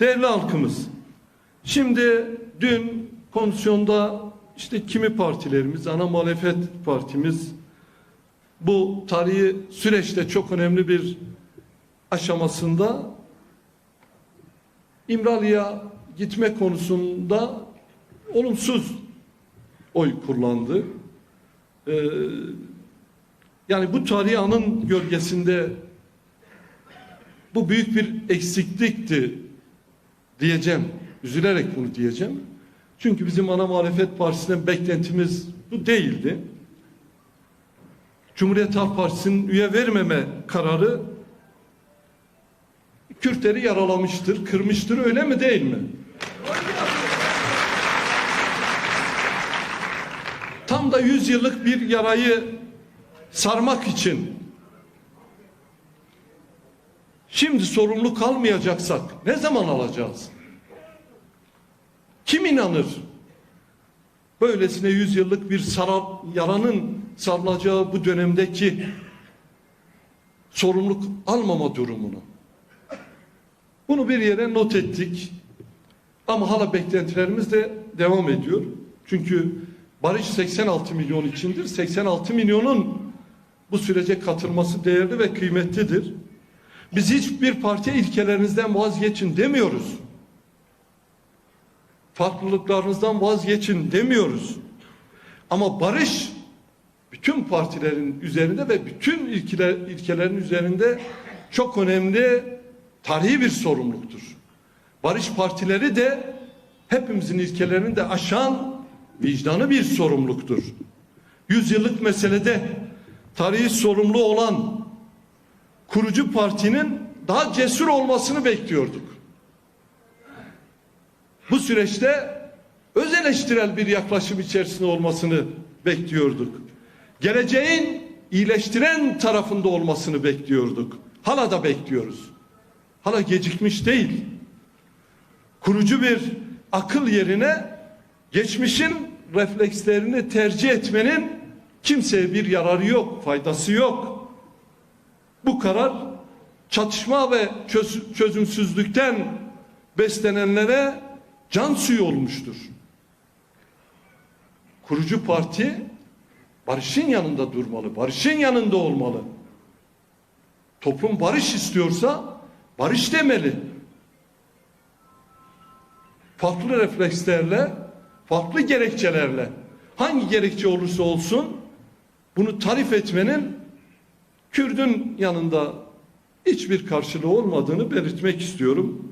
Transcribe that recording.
Değerli halkımız, şimdi dün komisyonda işte kimi partilerimiz, ana muhalefet partimiz bu tarihi süreçte çok önemli bir aşamasında İmralı'ya gitme konusunda olumsuz oy kullandı. Ee, yani bu tarihi anın gölgesinde bu büyük bir eksiklikti diyeceğim. Üzülerek bunu diyeceğim. Çünkü bizim ana muhalefet partisinden beklentimiz bu değildi. Cumhuriyet Halk Partisi'nin üye vermeme kararı Kürtleri yaralamıştır, kırmıştır öyle mi değil mi? Tam da 100 yıllık bir yarayı sarmak için şimdi sorumluluk almayacaksak ne zaman alacağız? Kim inanır? Böylesine 100 yıllık bir sarar, yaranın sarılacağı bu dönemdeki sorumluluk almama durumunu. Bunu bir yere not ettik. Ama hala beklentilerimiz de devam ediyor. Çünkü barış 86 milyon içindir. 86 milyonun bu sürece katılması değerli ve kıymetlidir. Biz hiçbir parti ilkelerinizden vazgeçin demiyoruz. Farklılıklarınızdan vazgeçin demiyoruz. Ama barış bütün partilerin üzerinde ve bütün ilkeler, ilkelerin üzerinde çok önemli tarihi bir sorumluluktur. Barış partileri de hepimizin ilkelerini de aşan vicdanı bir sorumluluktur. Yüzyıllık meselede tarihi sorumlu olan kurucu partinin daha cesur olmasını bekliyorduk. Bu süreçte öz eleştirel bir yaklaşım içerisinde olmasını bekliyorduk. Geleceğin iyileştiren tarafında olmasını bekliyorduk. Hala da bekliyoruz. Hala gecikmiş değil. Kurucu bir akıl yerine geçmişin reflekslerini tercih etmenin kimseye bir yararı yok, faydası yok. Bu karar çatışma ve çöz- çözümsüzlükten beslenenlere can suyu olmuştur. Kurucu parti barışın yanında durmalı, barışın yanında olmalı. Toplum barış istiyorsa barış demeli. Farklı reflekslerle, farklı gerekçelerle, hangi gerekçe olursa olsun bunu tarif etmenin Kürdün yanında hiçbir karşılığı olmadığını belirtmek istiyorum.